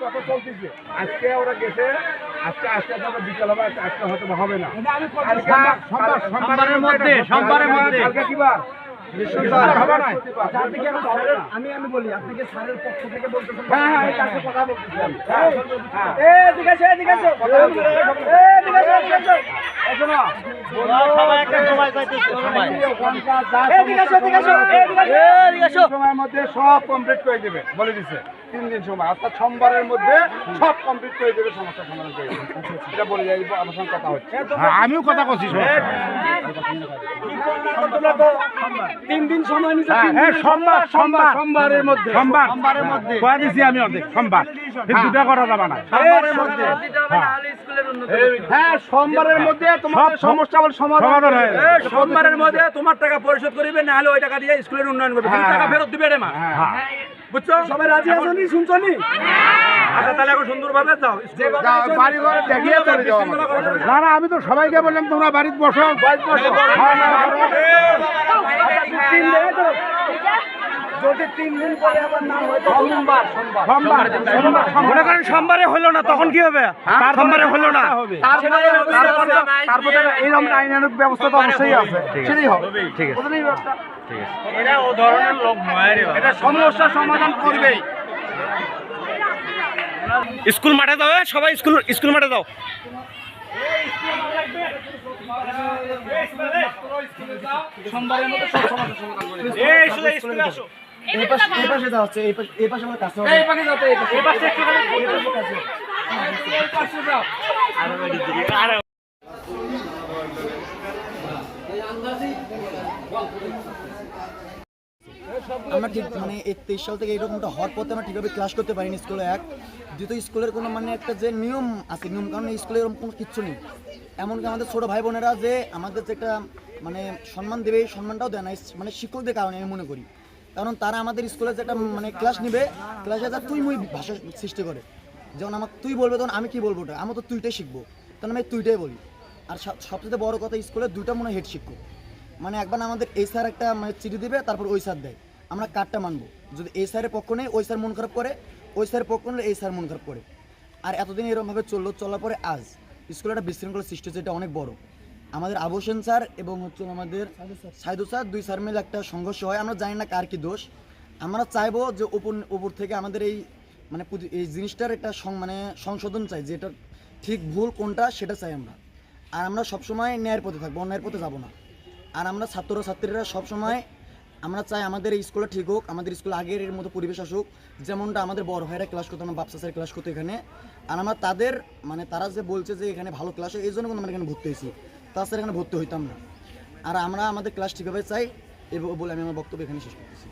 কথা চলতেছে। আজকে ওরা গেছে আজকে আজকে বিকাল হবে আজকে- হয়তো হবে না। সোমবারের মধ্যে সোমবারের মধ্যে। কালকে আমি আমি বলি আপনাকে স্যারের পক্ষ থেকে বলতেছেন? হ্যাঁ হ্যাঁ কথা বলতেছি সময়ের মধ্যে সব কমপ্লিট করে দেবে বলে দিছে। তিন দিন সময়। অর্থাৎ সোমবারের মধ্যে সব কমপ্লিট করে দেবে সমস্যা সমাধান করে দেবে। এটা বলে যাই আমার সঙ্গে কথা হচ্ছে। আমিও কথা বলছি তিন দিন সময় নিতে হ্যাঁ সোমবার সোমবার। সোমবারের মধ্যে। সোমবার। সোমবারের মধ্যে। কয়া দিছি আমি অর্ধেক সোমবার। দুটা করা যাবে না। সোমবারের মধ্যে। হ্যাঁ। সোমবারের মধ্যে তোমার সমস্যা বল সমাধান হয়ে সোমবারের মধ্যে তোমার টাকা পরিশোধ করিবে না হলে ওই টাকা দিয়ে স্কুলের উন্নয়ন করবে। টাকা ফেরত দিবে রে মা। হ্যাঁ। বুঝছ? সবাই রাজি আছো নি? শুনছো নি? আচ্ছা তাহলে এখন সুন্দরভাবে যাও। যাও, বাড়ি ঘরে দেখিয়ে চলে যাও না না আমি তো সবাইকে বললাম তোমরা বাড়িতে বসো। বসো। যদি তিন দিন পরে আবার না হয় সোমবার সোমবার। সোমবার। সোমবার। মনে করেন সোমবারে। হলো না তখন কি হবে? সোমবারে হলো না। তারপরে তারপরে তারপরে এইরকম আইনানুক ব্যবস্থা তো অবশ্যই আছে। সেটাই হবে। ঠিক আছে। এরা ও ধরনের লোক নয় রে এটা সমস্যার সমাধান করবেই। স্কুল মাঠে দাও সবাই স্কুল স্কুল মাঠে দাও সোমবারের মধ্যে সব সমাধান করে এই শুধু স্কুলে আসো। এই পাশে এই পাশে হচ্ছে এই পাশে এই পাশে আমার কাছে এই পাশে তো, এই পাশে। এই পাশে একটু খালি এই পাশে কাছে। এই পাশে যাও। আমরা ঠিক মানে এই তেইশ সাল থেকে এরকমটা হওয়ার পথে আমরা ঠিকভাবে ক্লাস করতে পারিনি স্কুলে এক। দ্বিতীয় স্কুলের কোনো মানে একটা যে নিয়ম আছে নিয়ম কারণ এই স্কুলে এরকম কোনো কিচ্ছু নেই। এমনকি আমাদের ছোটো ভাই বোনেরা যে আমাদের যে একটা মানে সম্মান দেবে এই সম্মানটাও দেয় না। মানে শিক্ষকদের কারণে আমি মনে করি। কারণ তারা আমাদের স্কুলে যে একটা মানে ক্লাস নিবে ক্লাসে যা তুই মুই ভাষা সৃষ্টি করে। যেমন আমাকে তুই বলবে, তখন আমি কি বলব ওটা? আমি তো তুইটাই শিখব। তখন আমি তুইটাই বলি। আর সব- সবচেয়ে বড় কথা স্কুলে দুইটা মনে হেড শিক্ষক। মানে একবার আমাদের এই স্যার একটা মানে চিঠি দিবে, তারপর ওই স্যার দেয়। আমরা কার্ডটা মানবো। যদি এই স্যারের পক্ষ নেই, ওই স্যার মন খারাপ করে, ওই স্যারের পক্ষ নিলে এই স্যার মন খারাপ করে। আর এতদিন এরকমভাবে চলল, চলার পরে আজ, স্কুলে একটা বিশৃঙ্খলা সৃষ্টি হচ্ছে এটা অনেক বড়। আমাদের আবু হোসেন স্যার এবং হচ্ছে আমাদের সাইদু স্যার। দুই স্যার মিলে একটা সংঘর্ষ হয়। আমরা জানি না কার কি দোষ। আমরা চাইব যে উপর উপর থেকে আমাদের এই মানে এই জিনিসটার একটা সং- মানে সংশোধন চাই যে এটা ঠিক ভুল কোনটা সেটা চাই আমরা। আর আমরা সবসময় ন্যায়ের পথে থাকব অন্যায়ের পথে যাব না। আর আমরা ছাত্র ছাত্রীরা সবসময় আমরা চাই আমাদের এই স্কুলে ঠিক হোক আমাদের স্কুল আগের এর মতো পরিবেশ আসুক। যেমনটা আমাদের বড় ভাইরা ক্লাস করতো আমরা বাপসা স্যার ক্লাস করতো এখানে। আর আমরা তাদের মানে তারা যে বলছে যে এখানে ভালো ক্লাস হয় এই জন্য কিন্তু আমরা এখানে ভর্তি হয়েছি তাছাড়া এখানে ভর্তি হইতাম না। আর আমরা আমাদের ক্লাস ঠিকভাবে চাই এবং বলে আমি আমার বক্তব্য এখানে শেষ করতেছি।